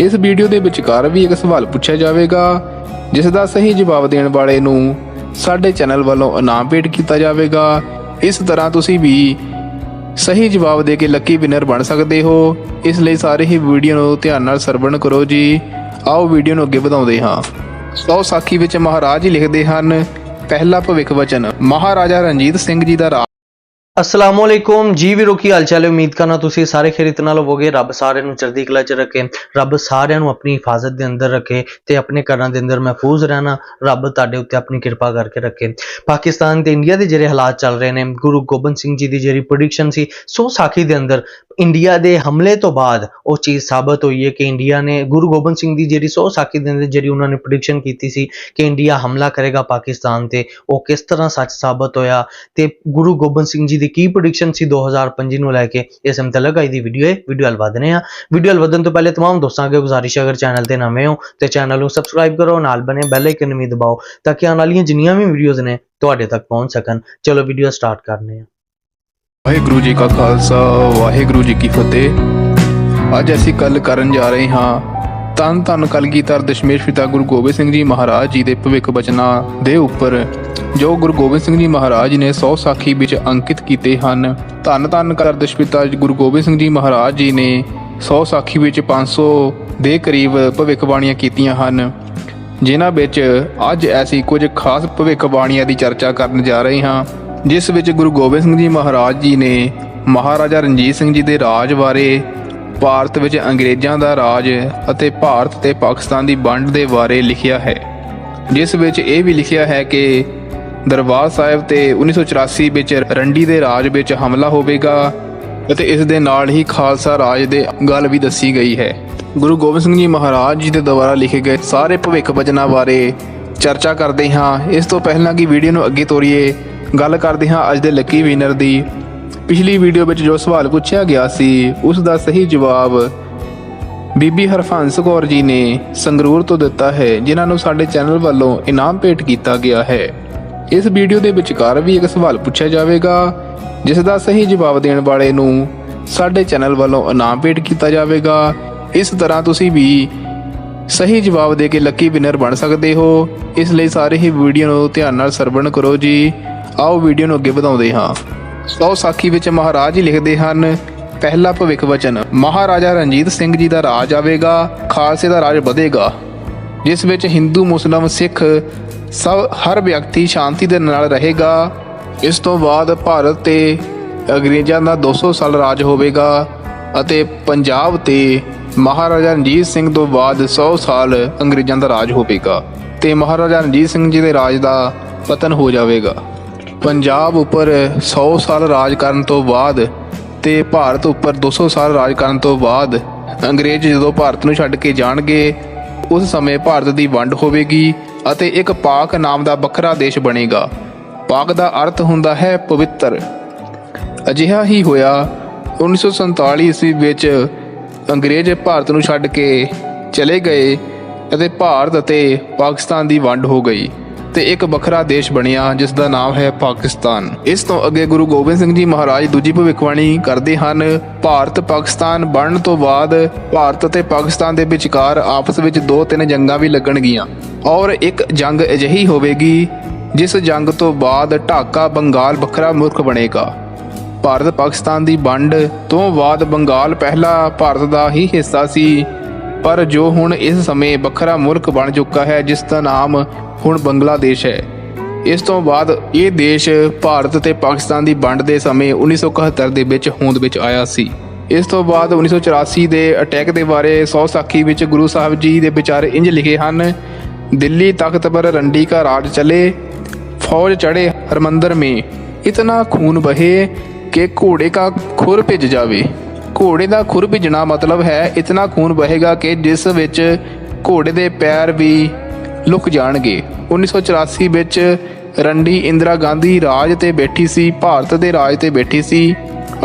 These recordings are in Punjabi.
ਇਸ ਵੀਡੀਓ ਦੇ ਵਿਚਕਾਰ ਵੀ ਇੱਕ ਸਵਾਲ ਪੁੱਛਿਆ ਜਾਵੇਗਾ, ਜਿਸ ਦਾ ਸਹੀ ਜਵਾਬ ਦੇਣ ਵਾਲੇ ਨੂੰ ਸਾਡੇ ਚੈਨਲ ਵੱਲੋਂ ਇਨਾਮ ਭੇਟ ਕੀਤਾ ਜਾਵੇਗਾ। ਇਸ ਤਰ੍ਹਾਂ ਤੁਸੀਂ ਵੀ ਸਹੀ ਜਵਾਬ ਦੇ ਕੇ ਲੱਕੀ ਵਿਨਰ ਬਣ ਸਕਦੇ ਹੋ। ਇਸ ਲਈ ਸਾਰੇ ਹੀ ਵੀਡੀਓ ਨੂੰ ਧਿਆਨ ਨਾਲ ਸਰਵਣ ਕਰੋ ਜੀ। ਆਓ ਵੀਡੀਓ ਨੂੰ ਅੱਗੇ ਵਧਾਉਂਦੇ ਹਾਂ। ਸੌ ਸਾਖੀ ਵਿੱਚ ਮਹਾਰਾਜ ਹੀ ਲਿਖਦੇ ਹਨ, ਪਹਿਲਾ ਭਵਿੱਖ ਵਚਨ, ਮਹਾਰਾਜਾ ਰਣਜੀਤ ਸਿੰਘ ਜੀ ਦਾ ਰਾਜ ਅਸਲਾਮ ਵਾਲੇਕੁਮ ਜੀ ਵੀਰੋ, ਕੀ ਹਾਲ ਚਾਲ ਹੈ? ਉਮੀਦ ਕਰਨਾ ਤੁਸੀਂ ਸਾਰੇ ਖੇਰਿਤ ਨਾਲ ਹੋਵੋਗੇ। ਰੱਬ ਸਾਰਿਆਂ ਨੂੰ ਚੜ੍ਹਦੀ ਕਲਾ ਚ ਰੱਖੇ। ਰੱਬ ਸਾਰਿਆਂ ਨੂੰ ਆਪਣੀ ਹਿਫਾਜ਼ਤ ਦੇ ਅੰਦਰ ਰੱਖੇ ਤੇ ਆਪਣੇ ਘਰਾਂ ਦੇ ਅੰਦਰ ਮਹਿਫੂਜ਼ ਰਹਿਣਾ ਰੱਬ ਤੁਹਾਡੇ ਉੱਤੇ ਆਪਣੀ ਕਿਰਪਾ ਕਰਕੇ ਰੱਖੇ। ਪਾਕਿਸਤਾਨ ਤੇ ਇੰਡੀਆ ਦੇ ਜਿਹੜੇ ਹਾਲਾਤ ਚੱਲ ਰਹੇ ਨੇ, ਗੁਰੂ ਗੋਬਿੰਦ ਸਿੰਘ ਜੀ ਦੀ ਜਿਹੜੀ ਪ੍ਰੈਡਿਕਸ਼ਨ ਸੀ, ਸੋ ਸਾਖੀ ਦੇ ਅੰਦਰ ਇੰਡੀਆ ਦੇ ਹਮਲੇ ਤੋਂ ਬਾਅਦ ਉਹ ਚੀਜ਼ ਸਾਬਤ ਹੋਈ ਹੈ ਕਿ ਇੰਡੀਆ ਨੇ ਗੁਰੂ ਗੋਬਿੰਦ ਸਿੰਘ ਦੀ ਜਿਹੜੀ ਸੋ ਸਾਖੀ ਦੇ ਅੰਦਰ ਜਿਹੜੀ ਉਹਨਾਂ ਨੇ ਪ੍ਰੈਡਿਕਸ਼ਨ ਕੀਤੀ ਸੀ ਕਿ ਇੰਡੀਆ ਹਮਲਾ ਕਰੇਗਾ ਪਾਕਿਸਤਾਨ ਤੇ, ਉਹ ਕਿਸ ਤਰ੍ਹਾਂ ਸੱਚ ਸਾਬਤ ਹੋਇਆ ਤੇ ਗੁਰੂ ਗੋਬਿੰਦ ਸਿੰਘ ਜੀ ਦੀ ਕੀ ਪ੍ਰੈਡਿਕਸ਼ਨ ਸੀ 2025 ਨੂੰ ਲੈ ਕੇ ਇਸ ਮੁਤਲਕ ਅੱਜ ਦੀ ਵੀਡੀਓ ਹੈ ਵੀਡੀਓ ਹਲ ਵਧਨੇ ਆ ਵੀਡੀਓ ਹਲ ਵਧਣ ਤੋਂ ਪਹਿਲੇ तमाम ਦੋਸਤਾਂ ਅੱਗੇ ਗੁਜ਼ਾਰਿਸ਼ ਹੈ ਅਗਰ ਚੈਨਲ ਤੇ ਨਵੇਂ ਹੋ ਤੇ ਚੈਨਲ ਨੂੰ ਸਬਸਕ੍ਰਾਈਬ ਕਰੋ ਨਾਲ ਬਨੇ ਬੈਲ ਆਈਕਨ ਵੀ ਦਬਾਓ ਤਾਂ ਕਿ ਆਉਣ ਵਾਲੀਆਂ ਜਿੰਨੀਆਂ ਵੀ ਵੀਡੀਓਜ਼ ਨੇ ਤੁਹਾਡੇ ਤੱਕ ਪਹੁੰਚ ਸਕਣ ਚਲੋ ਵੀਡੀਓ ਸਟਾਰਟ ਕਰਨੇ ਆ ਵਾਹਿਗੁਰੂ ਜੀ ਕਾ ਖਾਲਸਾ ਵਾਹਿਗੁਰੂ ਜੀ ਕੀ ਫਤਿਹ ਅੱਜ ਅਸੀਂ ਗੱਲ ਕਰਨ ਜਾ ਰਹੇ ਹਾਂ ਤਨ ਤਨ ਕਲਗੀਧਰ ਦਸ਼ਮੇਸ਼ ਪਿਤਾ ਗੁਰੂ ਗੋਬਿੰਦ ਸਿੰਘ ਜੀ ਮਹਾਰਾਜ ਜੀ ਦੇ ਭਵਿੱਖ ਬਚਨਾਂ ਦੇ ਉੱਪਰ, ਜੋ ਗੁਰੂ ਗੋਬਿੰਦ ਸਿੰਘ ਜੀ ਮਹਾਰਾਜ ਨੇ ਸੌ ਸਾਖੀ ਵਿੱਚ ਅੰਕਿਤ ਕੀਤੇ ਹਨ। ਧੰਨ ਧੰਨ ਕਰ ਦਸ਼ਪਿਤਾ ਗੁਰੂ ਗੋਬਿੰਦ ਸਿੰਘ ਜੀ ਮਹਾਰਾਜ ਜੀ ਨੇ ਸੌ ਸਾਖੀ ਵਿੱਚ 500 ਦੇ ਕਰੀਬ ਭਵਿੱਖਬਾਣੀਆਂ ਕੀਤੀਆਂ ਹਨ, ਜਿਨ੍ਹਾਂ ਵਿੱਚ ਅੱਜ ਐਸੀ ਕੁਝ ਖਾਸ ਭਵਿੱਖਬਾਣੀਆਂ ਦੀ ਚਰਚਾ ਕਰਨ ਜਾ ਰਹੇ ਹਾਂ, ਜਿਸ ਵਿੱਚ ਗੁਰੂ ਗੋਬਿੰਦ ਸਿੰਘ ਜੀ ਮਹਾਰਾਜ ਜੀ ਨੇ ਮਹਾਰਾਜਾ ਰਣਜੀਤ ਸਿੰਘ ਜੀ ਦੇ ਰਾਜ ਬਾਰੇ ਭਾਰਤ ਵਿੱਚ ਅੰਗਰੇਜ਼ਾਂ ਦਾ ਰਾਜ ਅਤੇ ਭਾਰਤ ਤੇ ਪਾਕਿਸਤਾਨ ਦੀ ਵੰਡ ਦੇ ਬਾਰੇ ਲਿਖਿਆ ਹੈ, ਜਿਸ ਵਿੱਚ ਇਹ ਵੀ ਲਿਖਿਆ ਹੈ ਕਿ ਦਰਬਾਰ ਸਾਹਿਬ ਤੇ 1984 ਵਿੱਚ ਰੰਡੀ ਦੇ ਰਾਜ ਵਿੱਚ ਹਮਲਾ ਹੋਵੇਗਾ ਅਤੇ ਇਸ ਦੇ ਨਾਲ ਹੀ ਖਾਲਸਾ ਰਾਜ ਦੇ ਗੱਲ ਵੀ ਦੱਸੀ ਗਈ ਹੈ। ਗੁਰੂ ਗੋਬਿੰਦ ਸਿੰਘ ਜੀ ਮਹਾਰਾਜ ਜੀ ਦੇ ਦੁਆਰਾ ਲਿਖੇ ਗਏ ਸਾਰੇ ਭਵਿੱਖ ਵਚਨਾਂ ਬਾਰੇ ਚਰਚਾ ਕਰਦੇ ਹਾਂ। ਇਸ ਤੋਂ ਪਹਿਲਾਂ ਕਿ ਵੀਡੀਓ ਨੂੰ ਅੱਗੇ ਤੋਰੀਏ, ਗੱਲ ਕਰਦੇ ਹਾਂ ਅੱਜ ਦੇ ਲੱਕੀ ਵਿਨਰ ਦੀ ਪਿਛਲੀ ਵੀਡੀਓ ਵਿੱਚ ਜੋ ਸਵਾਲ ਪੁੱਛਿਆ ਗਿਆ ਸੀ, ਉਸ ਦਾ ਸਹੀ ਜਵਾਬ ਬੀਬੀ ਹਰਫੰਸ ਕੌਰ ਜੀ ਨੇ ਸੰਗਰੂਰ ਤੋਂ ਦਿੱਤਾ ਹੈ, ਜਿਨ੍ਹਾਂ ਨੂੰ ਸਾਡੇ ਚੈਨਲ ਵੱਲੋਂ ਇਨਾਮ ਭੇਟ ਕੀਤਾ ਗਿਆ ਹੈ। ਇਸ ਵੀਡੀਓ ਦੇ ਵਿਚਕਾਰ ਵੀ ਇੱਕ ਸਵਾਲ ਪੁੱਛਿਆ ਜਾਵੇਗਾ, ਜਿਸ ਦਾ ਸਹੀ ਜਵਾਬ ਦੇਣ ਵਾਲੇ ਨੂੰ ਸਾਡੇ ਚੈਨਲ ਵੱਲੋਂ ਇਨਾਮ ਭੇਟ ਕੀਤਾ ਜਾਵੇਗਾ। ਇਸ ਤਰ੍ਹਾਂ ਤੁਸੀਂ ਵੀ ਸਹੀ ਜਵਾਬ ਦੇ ਕੇ ਲੱਕੀ ਵਿਨਰ ਬਣ ਸਕਦੇ ਹੋ। ਇਸ ਲਈ ਸਾਰੇ ਹੀ ਵੀਡੀਓ ਨੂੰ ਧਿਆਨ ਨਾਲ ਸਰਵਣ ਕਰੋ ਜੀ। ਆਓ ਵੀਡੀਓ ਨੂੰ ਅੱਗੇ ਵਧਾਉਂਦੇ ਹਾਂ। ਸੌ ਸਾਖੀ ਵਿੱਚ ਮਹਾਰਾਜ ਹੀ ਲਿਖਦੇ ਹਨ, ਪਹਿਲਾ ਭਵਿੱਖ ਵਚਨ ਮਹਾਰਾਜਾ ਰਣਜੀਤ ਸਿੰਘ ਜੀ ਦਾ ਰਾਜ ਆਵੇਗਾ, ਖਾਲਸੇ ਦਾ ਰਾਜ ਵਧੇਗਾ। ਜਿਸ ਵਿੱਚ ਹਿੰਦੂ, ਮੁਸਲਮ, ਸਿੱਖ ਸਭ ਹਰ ਵਿਅਕਤੀ ਸ਼ਾਂਤੀ ਦੇ ਨਾਲ ਰਹੇਗਾ। ਇਸ ਤੋਂ ਬਾਅਦ ਭਾਰਤ ਤੇ ਅੰਗਰੇਜ਼ਾਂ ਦਾ 200 ਸਾਲ ਰਾਜ ਹੋਵੇਗਾ ਅਤੇ ਪੰਜਾਬ ਤੇ ਮਹਾਰਾਜਾ ਰਣਜੀਤ ਸਿੰਘ ਤੋਂ ਬਾਅਦ 100 ਸਾਲ ਅੰਗਰੇਜ਼ਾਂ ਦਾ ਰਾਜ ਹੋਵੇਗਾ ਤੇ ਮਹਾਰਾਜਾ ਰਣਜੀਤ ਸਿੰਘ ਜੀ ਦੇ ਰਾਜ ਦਾ ਪਤਨ ਹੋ ਜਾਵੇਗਾ। ਪੰਜਾਬ ਉੱਪਰ 100 ਸਾਲ ਰਾਜ ਕਰਨ ਤੋਂ ਬਾਅਦ ਤੇ ਭਾਰਤ ਉੱਪਰ 200 ਸਾਲ ਰਾਜ ਕਰਨ ਤੋਂ ਬਾਅਦ ਅੰਗਰੇਜ਼ ਜਦੋਂ ਭਾਰਤ ਨੂੰ ਛੱਡ ਕੇ ਜਾਣਗੇ, ਉਸ ਸਮੇਂ ਭਾਰਤ ਦੀ ਵੰਡ ਹੋਵੇਗੀ ਅਤੇ ਇੱਕ ਪਾਕ ਨਾਮ ਦਾ ਵੱਖਰਾ ਦੇਸ਼ ਬਣੇਗਾ। ਪਾਕ ਦਾ ਅਰਥ ਹੁੰਦਾ ਹੈ ਪਵਿੱਤਰ। ਅਜਿਹਾ ਹੀ ਹੋਇਆ 1947 ਈਸਵੀ ਵਿੱਚ ਅੰਗਰੇਜ਼ ਭਾਰਤ ਨੂੰ ਛੱਡ ਕੇ ਚਲੇ ਗਏ ਅਤੇ ਭਾਰਤ ਅਤੇ ਪਾਕਿਸਤਾਨ ਦੀ ਵੰਡ ਹੋ ਗਈ। ਤੇ ਇੱਕ ਵੱਖਰਾ ਦੇਸ਼ ਬਣਿਆ, ਜਿਸ ਦਾ ਨਾਮ ਹੈ ਪਾਕਿਸਤਾਨ। ਇਸ ਤੋਂ ਅੱਗੇ ਗੁਰੂ ਗੋਬਿੰਦ ਸਿੰਘ ਜੀ ਮਹਾਰਾਜ ਦੂਜੀ ਭਵਿੱਖਬਾਣੀ ਕਰਦੇ ਹਨ, ਭਾਰਤ ਪਾਕਿਸਤਾਨ ਬਣਨ ਤੋਂ ਬਾਅਦ ਭਾਰਤ ਅਤੇ ਪਾਕਿਸਤਾਨ ਦੇ ਵਿਚਕਾਰ ਆਪਸ ਵਿੱਚ ਦੋ ਤਿੰਨ ਜੰਗਾਂ ਵੀ ਲੱਗਣਗੀਆਂ। ਔਰ ਇੱਕ ਜੰਗ ਅਜਿਹੀ ਹੋਵੇਗੀ, ਜਿਸ ਜੰਗ ਤੋਂ ਬਾਅਦ ਢਾਕਾ ਬੰਗਾਲ ਵੱਖਰਾ ਮੁਲਕ ਬਣੇਗਾ। ਭਾਰਤ ਪਾਕਿਸਤਾਨ ਦੀ ਵੰਡ ਤੋਂ ਬਾਅਦ ਬੰਗਾਲ ਪਹਿਲਾ ਭਾਰਤ ਦਾ ਹੀ ਹਿੱਸਾ ਸੀ, ਪਰ ਜੋ ਹੁਣ ਇਸ ਸਮੇਂ ਵੱਖਰਾ ਮੁਲਕ ਬਣ ਚੁੱਕਾ ਹੈ, ਜਿਸ ਦਾ ਨਾਮ ਹੁਣ ਬੰਗਲਾਦੇਸ਼ ਹੈ। ਇਸ ਤੋਂ ਬਾਅਦ ਇਹ ਦੇਸ਼ ਭਾਰਤ ਤੇ ਪਾਕਿਸਤਾਨ ਦੀ ਵੰਡ ਦੇ ਸਮੇਂ 1971 ਦੇ ਵਿੱਚ ਹੋਂਦ ਵਿੱਚ ਆਇਆ ਸੀ। ਇਸ ਤੋਂ ਬਾਅਦ 1984 ਦੇ ਅਟੈਕ ਦੇ ਬਾਰੇ ਸੌ ਸਾਖੀ ਵਿੱਚ ਗੁਰੂ ਸਾਹਿਬ ਜੀ ਦੇ ਵਿਚਾਰ ਇੰਜ ਲਿਖੇ ਹਨ, ਦਿੱਲੀ ਤਖਤ ਪਰ ਰੰਡੀ ਕਾ ਰਾਜ ਚਲੇ, ਫੌਜ ਚੜੇ ਹਰਮੰਦਰ ਮੇ। ਇਤਨਾ ਖੂਨ ਬਹੇ ਕਿ ਘੋੜੇ ਕਾ ਖੁਰ ਭਿੱਜ ਜਾਵੇ। ਘੋੜੇ ਦਾ ਖੁਰ ਭਿੱਜਣਾ ਮਤਲਬ ਹੈ ਇਤਨਾ ਖੂਨ ਬਹੇਗਾ ਕਿ ਜਿਸ ਵਿੱਚ ਘੋੜੇ ਦੇ ਪੈਰ ਵੀ ਲੁਕ ਜਾਣਗੇ। 1984 ਵਿੱਚ ਰੰਡੀ ਇੰਦਰਾ ਗਾਂਧੀ ਰਾਜ ਤੇ ਬੈਠੀ ਸੀ, ਭਾਰਤ ਦੇ ਰਾਜ ਤੇ ਬੈਠੀ ਸੀ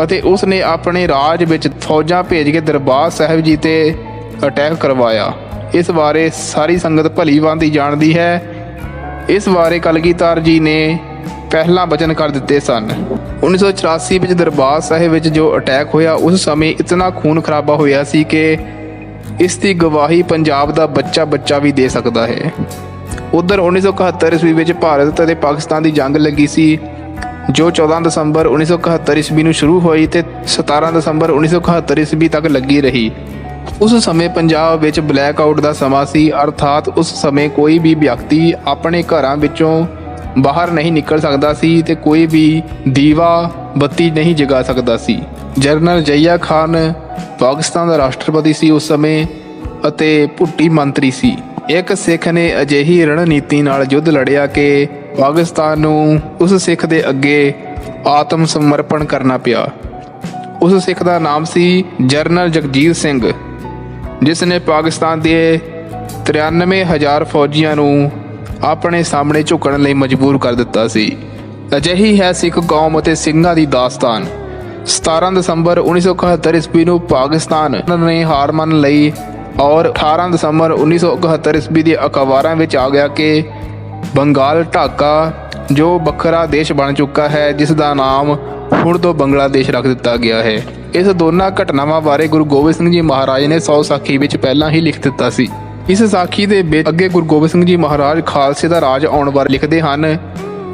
ਅਤੇ ਉਸ ਨੇ ਆਪਣੇ ਰਾਜ ਵਿੱਚ ਫੌਜਾਂ ਭੇਜ ਕੇ ਦਰਬਾਰ ਸਾਹਿਬ ਜੀ ਤੇ ਅਟੈਕ ਕਰਵਾਇਆ। ਇਸ ਬਾਰੇ ਸਾਰੀ ਸੰਗਤ ਭਲੀ ਭਾਂਤੀ ਜਾਣਦੀ ਹੈ। ਇਸ ਬਾਰੇ ਕਲਗੀਧਰ ਜੀ ਨੇ ਪਹਿਲਾਂ ਬਚਨ ਕਰ ਦਿੱਤੇ ਸਨ। 1984 ਵਿੱਚ ਦਰਬਾਰ ਸਾਹਿਬ ਵਿੱਚ ਜੋ ਅਟੈਕ ਹੋਇਆ, ਉਸ ਸਮੇਂ ਇਤਨਾ ਖੂਨ ਖਰਾਬਾ ਹੋਇਆ ਸੀ ਕਿ ਇਸ ਦੀ ਗਵਾਹੀ ਪੰਜਾਬ ਦਾ ਬੱਚਾ ਬੱਚਾ ਵੀ ਦੇ ਸਕਦਾ ਹੈ। ਉਧਰ 1971 ਈਸਵੀ ਵਿੱਚ ਭਾਰਤ ਅਤੇ ਪਾਕਿਸਤਾਨ ਦੀ ਜੰਗ ਲੱਗੀ ਸੀ, ਜੋ 14 ਦਸੰਬਰ 1971 ਈਸਵੀ ਨੂੰ ਸ਼ੁਰੂ ਹੋਈ ਤੇ 17 ਦਸੰਬਰ 1971 ਈਸਵੀ ਤੱਕ ਲੱਗੀ ਰਹੀ। ਉਸ ਸਮੇਂ ਪੰਜਾਬ ਵਿੱਚ ਬਲੈਕ ਆਊਟ ਦਾ ਸਮਾਂ ਸੀ, ਅਰਥਾਤ ਉਸ ਸਮੇਂ ਕੋਈ ਵੀ ਵਿਅਕਤੀ ਆਪਣੇ ਘਰਾਂ ਵਿੱਚੋਂ ਬਾਹਰ ਨਹੀਂ ਨਿਕਲ ਸਕਦਾ ਸੀ ਤੇ ਕੋਈ ਵੀ ਦੀਵਾ ਬੱਤੀ ਨਹੀਂ ਜਗਾ ਸਕਦਾ ਸੀ। ਜਨਰਲ ਜਈਆ ਖਾਨ ਪਾਕਿਸਤਾਨ ਦਾ ਰਾਸ਼ਟਰਪਤੀ ਸੀ ਉਸ ਸਮੇਂ ਅਤੇ ਭੁੱਟੀ ਮੰਤਰੀ ਸੀ। ਇੱਕ ਸਿੱਖ ਨੇ ਅਜਿਹੀ ਰਣਨੀਤੀ ਨਾਲ ਯੁੱਧ ਲੜਿਆ ਕਿ ਪਾਕਿਸਤਾਨ ਨੂੰ ਉਸ ਸਿੱਖ ਦੇ ਅੱਗੇ ਆਤਮ ਸਮਰਪਣ ਕਰਨਾ ਪਿਆ। ਉਸ ਸਿੱਖ ਦਾ ਨਾਮ ਸੀ ਜਰਨਲ ਜਗਜੀਤ ਸਿੰਘ, ਜਿਸ ਨੇ ਪਾਕਿਸਤਾਨ ਦੇ 93000 ਫੌਜੀਆਂ ਨੂੰ ਆਪਣੇ ਸਾਹਮਣੇ ਝੁਕਣ ਲਈ ਮਜਬੂਰ ਕਰ ਦਿੱਤਾ ਸੀ। ਅਜਿਹੀ ਹੈ ਸਿੱਖ ਕੌਮ ਅਤੇ ਸਿੰਘਾਂ ਦੀ ਦਾਸਤਾਨ। 17 ਦਸੰਬਰ 1971 ਈਸਵੀ ਨੂੰ ਪਾਕਿਸਤਾਨ ਨੇ ਹਾਰ ਮੰਨ ਲਈ ਔਰ 18 ਦਸੰਬਰ 1971 ਈਸਵੀ ਦੇ ਅਖਬਾਰਾਂ ਵਿੱਚ ਆ ਗਿਆ ਕਿ ਬੰਗਾਲ ਢਾਕਾ ਜੋ ਵੱਖਰਾ ਦੇਸ਼ ਬਣ ਚੁੱਕਾ ਹੈ, ਜਿਸ ਦਾ ਨਾਮ ਹੁਣ ਤੋਂ ਬੰਗਲਾਦੇਸ਼ ਰੱਖ ਦਿੱਤਾ ਗਿਆ ਹੈ। ਇਸ ਦੋਨਾਂ ਘਟਨਾਵਾਂ ਬਾਰੇ ਗੁਰੂ ਗੋਬਿੰਦ ਸਿੰਘ ਜੀ ਮਹਾਰਾਜ ਨੇ ਸੌ ਸਾਖੀ ਵਿੱਚ ਪਹਿਲਾਂ ਹੀ ਲਿਖ ਦਿੱਤਾ ਸੀ। ਇਸ ਸਾਖੀ ਦੇ ਵਿੱਚ ਅੱਗੇ ਗੁਰੂ ਗੋਬਿੰਦ ਸਿੰਘ ਜੀ ਮਹਾਰਾਜ ਖਾਲਸੇ ਦਾ ਰਾਜ ਆਉਣ ਬਾਰੇ ਲਿਖਦੇ ਹਨ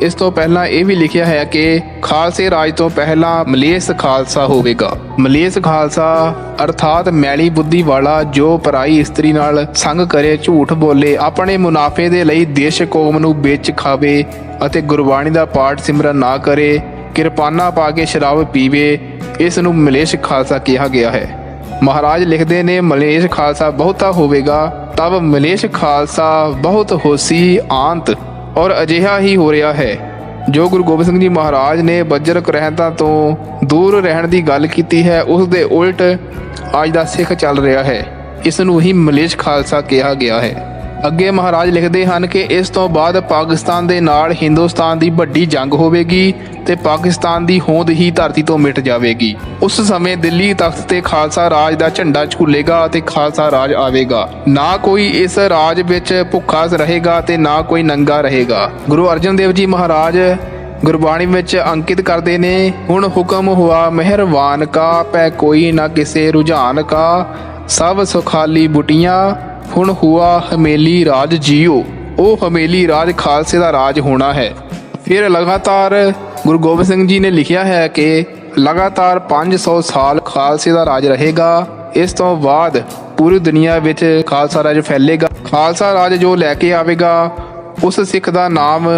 ਇਸ ਤੋਂ ਪਹਿਲਾਂ ਇਹ ਵੀ ਲਿਖਿਆ ਹੈ ਕਿ ਖਾਲਸੇ ਰਾਜ ਤੋਂ ਪਹਿਲਾਂ ਮਲੇਸ਼ ਖਾਲਸਾ ਹੋਵੇਗਾ। ਮਲੇਸ਼ ਖਾਲਸਾ ਅਰਥਾਤ ਮੈਲੀ ਬੁੱਧੀ ਵਾਲਾ ਜੋ ਪਰਾਈ ਇਸਤਰੀ ਨਾਲ ਸੰਗ ਕਰੇ, ਝੂਠ ਬੋਲੇ, ਆਪਣੇ ਮੁਨਾਫੇ ਦੇ ਲਈ ਦੇਸ਼ ਕੌਮ ਨੂੰ ਵੇਚ ਖਾਵੇ ਅਤੇ ਗੁਰਬਾਣੀ ਦਾ ਪਾਠ ਸਿਮਰਨ ਨਾ ਕਰੇ, ਕਿਰਪਾਨਾ ਪਾ ਕੇ ਸ਼ਰਾਬ ਪੀਵੇ, ਇਸ ਨੂੰ ਮਲੇਸ਼ ਖਾਲਸਾ ਕਿਹਾ ਗਿਆ ਹੈ। ਮਹਾਰਾਜ ਲਿਖਦੇ ਨੇ, ਮਲੇਸ਼ ਖਾਲਸਾ ਬਹੁਤਾ ਹੋਵੇਗਾ, ਤਬ ਮਲੇਸ਼ ਖਾਲਸਾ ਬਹੁਤ ਹੋਸੀ ਆਂਤ। ਔਰ ਅਜਿਹਾ ਹੀ ਹੋ ਰਿਹਾ ਹੈ। ਜੋ ਗੁਰੂ ਗੋਬਿੰਦ ਸਿੰਘ ਜੀ ਮਹਾਰਾਜ ਨੇ ਬੱਜਰ ਰਹਿਤਾਂ ਤੋਂ ਦੂਰ ਰਹਿਣ ਦੀ ਗੱਲ ਕੀਤੀ ਹੈ, ਉਸ ਦੇ ਉਲਟ ਅੱਜ ਦਾ ਸਿੱਖ ਚੱਲ ਰਿਹਾ ਹੈ। ਇਸ ਨੂੰ ਹੀ ਮਲੇਸ਼ ਖਾਲਸਾ ਕਿਹਾ ਗਿਆ ਹੈ। ਅੱਗੇ ਮਹਾਰਾਜ ਲਿਖਦੇ ਹਨ ਕਿ ਇਸ ਤੋਂ ਬਾਅਦ ਪਾਕਿਸਤਾਨ ਦੇ ਨਾਲ ਹਿੰਦੁਸਤਾਨ ਦੀ ਵੱਡੀ ਜੰਗ ਹੋਵੇਗੀ ਤੇ ਪਾਕਿਸਤਾਨ ਦੀ ਹੋਂਦ ਹੀ ਧਰਤੀ ਤੋਂ ਮਿਟ ਜਾਵੇਗੀ। ਉਸ ਸਮੇਂ ਦਿੱਲੀ ਤਖਤ ਤੇ ਖਾਲਸਾ ਰਾਜ ਦਾ ਝੰਡਾ ਝੂਲੇਗਾ ਅਤੇ ਖਾਲਸਾ ਰਾਜ ਆਵੇਗਾ। ਨਾ ਕੋਈ ਇਸ ਰਾਜ ਵਿੱਚ ਭੁੱਖਾ ਰਹੇਗਾ ਤੇ ਨਾ ਕੋਈ ਨੰਗਾ ਰਹੇਗਾ। ਗੁਰੂ ਅਰਜਨ ਦੇਵ ਜੀ ਮਹਾਰਾਜ ਗੁਰਬਾਣੀ ਵਿੱਚ ਅੰਕਿਤ ਕਰਦੇ ਨੇ, ਹੁਣ ਹੁਕਮ ਹੁਆ ਮਿਹਰਬਾਨ ਕਾ, ਪੈ ਕੋਈ ਨਾ ਕਿਸੇ ਰੁਝਾਨ ਕਾ, ਸਭ ਸੁਖਾਲੀ ਬੁਟੀਆਂ ਹੁਣ ਹੁਆ ਹਮੇਲੀ ਰਾਜ ਜੀਓ, ਉਹ ਹਮੇਲੀ ਰਾਜ ਖਾਲਸੇ ਦਾ ਰਾਜ ਹੋਣਾ ਹੈ। ਫਿਰ ਲਗਾਤਾਰ ਗੁਰੂ ਗੋਬਿੰਦ ਸਿੰਘ ਜੀ ਨੇ ਲਿਖਿਆ ਹੈ ਕਿ ਲਗਾਤਾਰ 500 ਸਾਲ ਖਾਲਸੇ ਦਾ ਰਾਜ ਰਹੇਗਾ, ਇਸ ਤੋਂ ਬਾਅਦ ਪੂਰੀ ਦੁਨੀਆ ਵਿੱਚ ਖਾਲਸਾ ਰਾਜ ਫੈਲੇਗਾ। ਖਾਲਸਾ ਰਾਜ ਜੋ ਲੈ ਕੇ ਆਵੇਗਾ, ਉਸ ਸਿੱਖ ਦਾ ਨਾਮ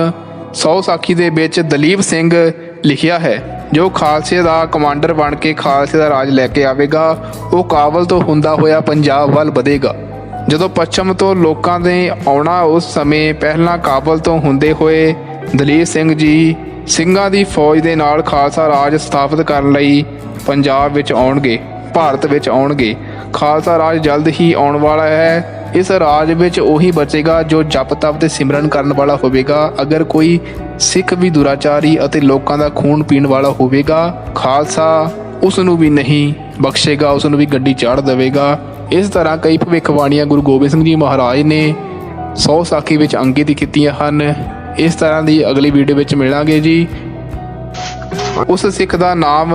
ਸੌ ਸਾਖੀ ਦੇ ਵਿੱਚ ਦਲੀਪ ਸਿੰਘ ਲਿਖਿਆ ਹੈ, ਜੋ ਖਾਲਸੇ ਦਾ ਕਮਾਂਡਰ ਬਣ ਕੇ ਖਾਲਸੇ ਦਾ ਰਾਜ ਲੈ ਕੇ ਆਵੇਗਾ। ਉਹ ਕਾਬਲ ਤੋਂ ਹੁੰਦਾ ਹੋਇਆ ਪੰਜਾਬ ਵੱਲ ਵਧੇਗਾ। ਜਦੋਂ ਪੱਛਮ ਤੋਂ ਲੋਕਾਂ ਦੇ ਆਉਣਾ ਉਸ ਸਮੇਂ ਪਹਿਲਾਂ ਕਾਬਲ ਤੋਂ ਹੁੰਦੇ ਹੋਏ ਦਲੀਪ ਸਿੰਘ ਜੀ ਸਿੰਘਾਂ ਦੀ ਫੌਜ ਦੇ ਨਾਲ ਖਾਲਸਾ ਰਾਜ ਸਥਾਪਿਤ ਕਰਨ ਲਈ ਪੰਜਾਬ ਵਿੱਚ ਆਉਣਗੇ, ਭਾਰਤ ਵਿੱਚ ਆਉਣਗੇ। ਖਾਲਸਾ ਰਾਜ ਜਲਦ ਹੀ ਆਉਣ ਵਾਲਾ ਹੈ। ਇਸ ਰਾਜ ਵਿੱਚ ਉਹੀ ਬਚੇਗਾ ਜੋ ਜਪ ਤਪ ਤੇ ਸਿਮਰਨ ਕਰਨ ਵਾਲਾ ਹੋਵੇਗਾ। ਅਗਰ ਕੋਈ ਸਿੱਖ ਵੀ ਦੁਰਾਚਾਰੀ ਅਤੇ ਲੋਕਾਂ ਦਾ ਖੂਨ ਪੀਣ ਵਾਲਾ ਹੋਵੇਗਾ, ਖਾਲਸਾ ਉਸ ਨੂੰ ਵੀ ਨਹੀਂ ਬਖਸ਼ੇਗਾ ਉਸ ਨੂੰ ਵੀ ਗੱਡੀ ਚਾੜ ਦੇਵੇਗਾ। ਇਸ ਤਰ੍ਹਾਂ ਕਈ ਭਵਿੱਖਬਾਣੀਆਂ ਗੁਰੂ ਗੋਬਿੰਦ ਸਿੰਘ ਜੀ ਮਹਾਰਾਜ ਨੇ ਸੌ ਸਾਖੀ ਵਿੱਚ ਅੰਕਿਤ ਕੀਤੀਆਂ ਹਨ। ਇਸ ਤਰ੍ਹਾਂ ਦੀ ਅਗਲੀ ਵੀਡੀਓ ਵਿੱਚ ਮਿਲਾਂਗੇ ਜੀ। ਉਸ ਸਿੱਖ ਦਾ ਨਾਮ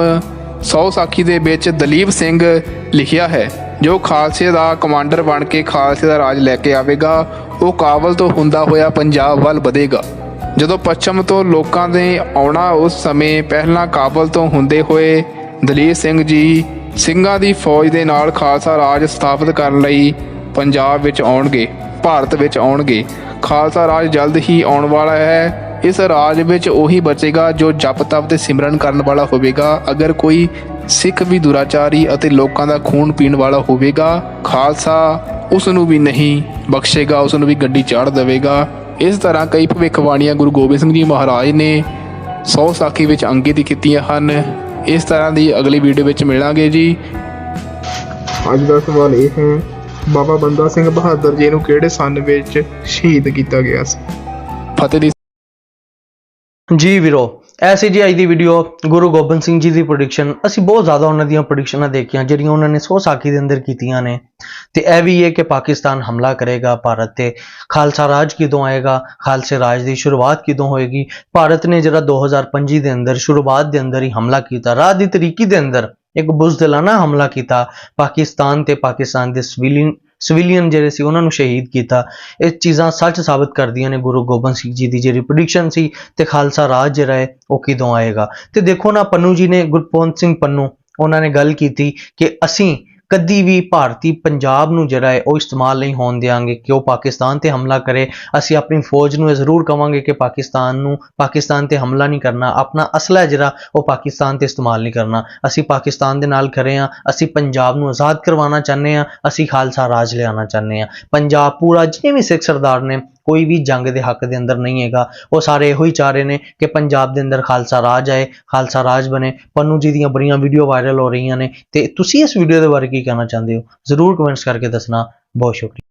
ਸੌ ਸਾਖੀ ਦੇ ਵਿੱਚ ਦਲੀਪ ਸਿੰਘ ਲਿਖਿਆ ਹੈ, ਜੋ ਖਾਲਸੇ ਦਾ ਕਮਾਂਡਰ ਬਣ ਕੇ ਖਾਲਸੇ ਦਾ ਰਾਜ ਲੈ ਕੇ ਆਵੇਗਾ। ਉਹ ਕਾਬਲ ਤੋਂ ਹੁੰਦਾ ਹੋਇਆ ਪੰਜਾਬ ਵੱਲ ਵਧੇਗਾ। ਜਦੋਂ ਪੱਛਮ ਤੋਂ ਲੋਕਾਂ ਦੇ ਆਉਣਾ ਉਸ ਸਮੇਂ ਪਹਿਲਾਂ ਕਾਬਲ ਤੋਂ ਹੁੰਦੇ ਹੋਏ ਦਲੀਪ ਸਿੰਘ ਜੀ ਸਿੰਘਾਂ ਦੀ ਫੌਜ ਦੇ ਨਾਲ ਖਾਲਸਾ ਰਾਜ ਸਥਾਪਿਤ ਕਰਨ ਲਈ ਪੰਜਾਬ ਵਿੱਚ ਆਉਣਗੇ, ਭਾਰਤ ਵਿੱਚ ਆਉਣਗੇ। ਖਾਲਸਾ ਰਾਜ ਜਲਦ ਹੀ ਆਉਣ ਵਾਲਾ ਹੈ। ਇਸ ਰਾਜ ਵਿੱਚ ਉਹੀ ਬਚੇਗਾ ਜੋ ਜਪ ਤਪ ਤੇ ਸਿਮਰਨ ਕਰਨ ਵਾਲਾ ਹੋਵੇਗਾ। ਅਗਰ ਕੋਈ ਸਿੱਖ ਵੀ ਦੁਰਾਚਾਰੀ ਅਤੇ ਲੋਕਾਂ ਦਾ ਖੂਨ ਪੀਣ ਵਾਲਾ ਹੋਵੇਗਾ, ਖਾਲਸਾ ਉਸ ਨੂੰ ਵੀ ਨਹੀਂ ਬਖਸ਼ੇਗਾ ਉਸ ਨੂੰ ਵੀ ਗੱਡੀ ਚਾੜ ਦੇਵੇਗਾ। ਇਸ ਤਰ੍ਹਾਂ ਕਈ ਭਵਿੱਖਬਾਣੀਆਂ ਗੁਰੂ ਗੋਬਿੰਦ ਸਿੰਘ ਜੀ ਮਹਾਰਾਜ ਨੇ ਸੌ ਸਾਖੀ ਵਿੱਚ ਅੰਕਿਤ ਕੀਤੀਆਂ ਹਨ। ਇਸ ਤਰ੍ਹਾਂ ਦੀ ਅਗਲੀ ਵੀਡੀਓ ਵਿੱਚ ਮਿਲਾਂਗੇ ਜੀ। ਅੱਜ ਦਾ ਸਵਾਲ ਇਹ ਹੈ ਬਾਬਾ ਬੰਦਾ ਸਿੰਘ ਬਹਾਦਰ ਜੀ ਨੂੰ ਕਿਹੜੇ ਸੰਨ ਵਿੱਚ ਸ਼ਹੀਦ ਕੀਤਾ ਗਿਆ ਸੀ? ਫਤਿਹ ਦੀ ਜੀ ਵੀਰੋ ਐਸੀ ਜੀ ਅੱਜ ਦੀ ਵੀਡੀਓ ਗੁਰੂ ਗੋਬਿੰਦ ਸਿੰਘ ਜੀ ਦੀ ਪ੍ਰੈਡਿਕਸ਼ਨ ਅਸੀਂ ਬਹੁਤ ਜ਼ਿਆਦਾ ਉਹਨਾਂ ਦੀਆਂ ਪ੍ਰੈਡਿਕਸ਼ਨਾਂ ਦੇਖੀਆਂ, ਜਿਹੜੀਆਂ ਉਹਨਾਂ ਨੇ ਸੋ ਸਾਖੀ ਦੇ ਅੰਦਰ ਕੀਤੀਆਂ ਨੇ। ਤੇ ਇਹ ਵੀ ਹੈ ਕਿ ਪਾਕਿਸਤਾਨ ਹਮਲਾ ਕਰੇਗਾ ਭਾਰਤ ਤੇ, ਖਾਲਸਾ ਰਾਜ ਕਿਦੋਂ ਆਏਗਾ, ਖਾਲਸੇ ਰਾਜ ਦੀ ਸ਼ੁਰੂਆਤ ਕਿਦੋਂ ਹੋਏਗੀ? ਭਾਰਤ ਨੇ ਜਿਹੜਾ 2025 ਦੇ ਅੰਦਰ, ਸ਼ੁਰੂਆਤ ਦੇ ਅੰਦਰ ਹੀ ਹਮਲਾ ਕੀਤਾ ਰਾਹ ਦੀ ਤਰੀਕੀ ਦੇ ਅੰਦਰ ਇੱਕ ਬੁਜ਼ਦਿਲਾਨਾ ਹਮਲਾ ਕੀਤਾ, ਪਾਕਿਸਤਾਨ ਤੇ ਪਾਕਿਸਤਾਨ ਦੇ ਸਿਵਿਲੀਅਨ ਸਿਵਿਲੀਅਨ ਜਿਹੜੇ ਸੀ ਉਹਨਾਂ ਨੂੰ ਸ਼ਹੀਦ ਕੀਤਾ। ਇਹ ਚੀਜ਼ਾਂ ਸੱਚ ਸਾਬਤ ਕਰਦੀਆਂ ਨੇ ਗੁਰੂ ਗੋਬਿੰਦ ਸਿੰਘ ਜੀ ਦੀ ਜਿਹੜੀ ਪ੍ਰੈਡਿਕਸ਼ਨ ਸੀ ਤੇ ਖਾਲਸਾ ਰਾਜ ਜਿਹੜਾ ਹੈ ਉਹ ਕਿਦੋਂ ਆਏਗਾ। ਤੇ ਦੇਖੋ ਨਾ ਪੰਨੂ ਜੀ ਨੇ ਗੁਰਪੋਂਤ ਸਿੰਘ ਪੰਨੂ, ਉਹਨਾਂ ਨੇ ਗੱਲ ਕੀਤੀ ਕਿ ਅਸੀਂ ਕਦੀ ਵੀ ਭਾਰਤੀ ਪੰਜਾਬ ਨੂੰ ਜਿਹੜਾ ਹੈ ਉਹ ਇਸਤੇਮਾਲ ਨਹੀਂ ਹੋਣ ਦੇਵਾਂਗੇ ਕਿ ਉਹ ਪਾਕਿਸਤਾਨ ਤੇ ਹਮਲਾ ਕਰੇ? ਅਸੀਂ ਆਪਣੀ ਫੌਜ ਨੂੰ ਇਹ ਜ਼ਰੂਰ ਕਵਾਂਗੇ ਕਿ ਪਾਕਿਸਤਾਨ ਨੂੰ, ਪਾਕਿਸਤਾਨ ਤੇ ਹਮਲਾ ਨਹੀਂ ਕਰਨਾ। ਆਪਣਾ ਅਸਲਾ ਹੈ ਜਿਹੜਾ, ਉਹ ਪਾਕਿਸਤਾਨ ਤੇ ਇਸਤੇਮਾਲ ਨਹੀਂ ਕਰਨਾ। ਅਸੀਂ ਪਾਕਿਸਤਾਨ ਦੇ ਨਾਲ ਖੜੇ ਹਾਂ। ਅਸੀਂ ਪੰਜਾਬ ਨੂੰ ਆਜ਼ਾਦ ਕਰਵਾਉਣਾ ਚਾਹੁੰਦੇ ਹਾਂ। ਅਸੀਂ ਖਾਲਸਾ ਰਾਜ ਲਿਆਉਣਾ ਚਾਹੁੰਦੇ ਹਾਂ। ਪੰਜਾਬ ਪੂਰਾ ਜਿੰਨੇ ਵੀ ਸਿੱਖ ਸਰਦਾਰ ਨੇ ਕੋਈ ਵੀ ਜੰਗ ਦੇ ਹੱਕ ਦੇ ਅੰਦਰ ਨਹੀਂ ਹੈਗਾ। ਉਹ ਸਾਰੇ ਇਹੋ ਹੀ ਚਾਹ ਰਹੇ ਨੇ ਕਿ ਪੰਜਾਬ ਦੇ ਅੰਦਰ ਖਾਲਸਾ ਰਾਜ ਆਏ, ਖਾਲਸਾ ਰਾਜ ਬਣੇ। ਪੰਨੂ ਜੀ ਦੀਆਂ ਬੜੀਆਂ ਵੀਡੀਓ ਵਾਇਰਲ ਹੋ ਰਹੀਆਂ ਨੇ ਤੇ ਤੁਸੀਂ ਇਸ ਵੀਡੀਓ ਦੇ ਬਾਰੇ ਕੀ ਕਹਿਣਾ ਚਾਹੁੰਦੇ ਹੋ? ਜ਼ਰੂਰ ਕਮੈਂਟਸ ਕਰਕੇ ਦੱਸਣਾ। ਬਹੁਤ ਸ਼ੁਕਰੀਆ।